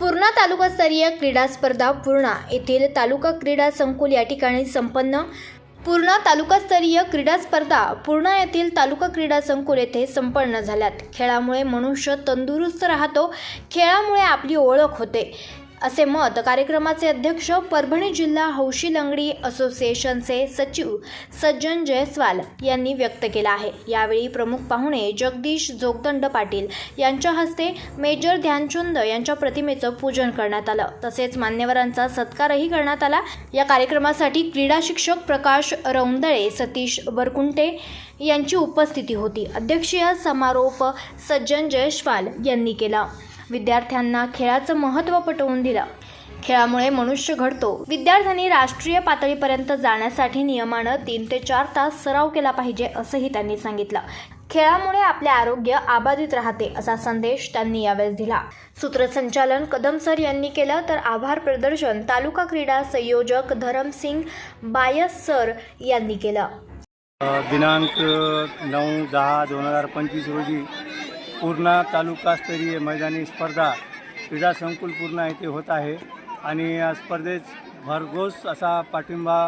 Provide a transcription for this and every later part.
पूर्णा तालुकास्तरीय क्रीडा स्पर्धा पूर्णा येथील तालुका क्रीडा संकुल या ठिकाणी संपन्न. पूर्णा तालुकास्तरीय क्रीडा स्पर्धा पूर्णा येथील तालुका क्रीडा संकुल येथे संपन्न झाल्यात. खेळामुळे मनुष्य तंदुरुस्त राहतो. खेळामुळे आपली ओळख होते. असे मत कार्यक्रमाचे अध्यक्ष परभणी जिल्हा हौशी लंगडी असोसिएशनचे सचिव सज्जन जयस्वाल यांनी व्यक्त केला आहे. यावेळी प्रमुख पाहुणे जगदीश जोगदंड पाटील यांच्या हस्ते मेजर ध्यानचंद यांच्या प्रतिमेचं पूजन करण्यात आलं. तसेच मान्यवरांचा सत्कारही करण्यात आला. या कार्यक्रमासाठी क्रीडा शिक्षक प्रकाश रौंदळे सतीश बरकुंटे यांची उपस्थिती होती. अध्यक्षीय समारोप सज्जन जयस्वाल यांनी केला. विद्यार्थ्यांना खेळाचं महत्त्व पटवून दिलं. खेळामुळे मनुष्य घडतो. विद्यार्थ्यांनी राष्ट्रीय पातळीपर्यंत जाण्यासाठी नियमानं तीन ते चार तास सराव केला पाहिजे असंही त्यांनी सांगितलं. खेळामुळे आपले आरोग्य आबाधित राहते असा संदेश त्यांनी यावेळेस दिला. सूत्रसंचालन कदम सर यांनी केलं तर आभार प्रदर्शन तालुका क्रीडा संयोजक धरमसिंग बायस सर यांनी केलं. दिनांक नऊ दहा दोन हजार पंचवीस रोजी पूर्णा तालुकास्तरीय मैदानी स्पर्धा क्रीडा संकुल पूर्णा येथे होत आहे. आणि या स्पर्धेत भरघोस असा पाठिंबा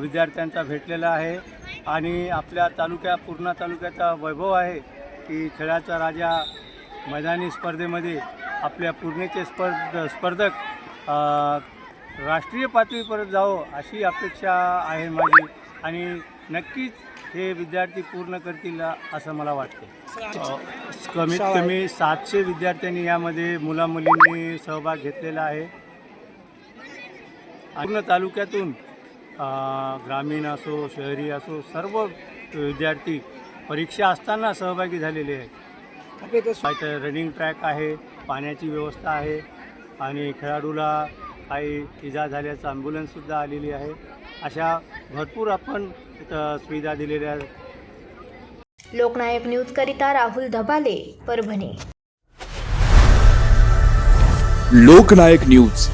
विद्यार्थ्यांचा भेटलेला आहे. आणि आपल्या तालुक्या पूर्णा तालुक्याचा वैभव आहे की खेळाचा राजा मैदानी स्पर्धेमध्ये आपल्या पूर्णेचे स्पर्ध स्पर्धक राष्ट्रीय पातळीपर्यंत जावं अशी अपेक्षा आहे माझी आणि नक्कीच हे विद्यार्थी पूर्ण करतील असं मला वाटते कमीत कमी सातशे विद्यार्थ्यांनी यामध्ये मुलामुलींनी सहभाग घेतलेला आहे. पूर्ण तालुक्यातून ग्रामीण असो शहरी असो सर्व विद्यार्थी परीक्षा असताना सहभागी झालेले आहेत. रनिंग ट्रॅक आहे पाण्याची व्यवस्था आहे आणि खेळाडूला काही इजा झाल्याचं ॲम्ब्युलन्ससुद्धा आलेली आहे. अशा भरपूर आपण इथं सुविधा दिलेल्या आहेत. लोकनायक न्यूजकरिता राहुल धबाले परभणी. लोकनायक न्यूज.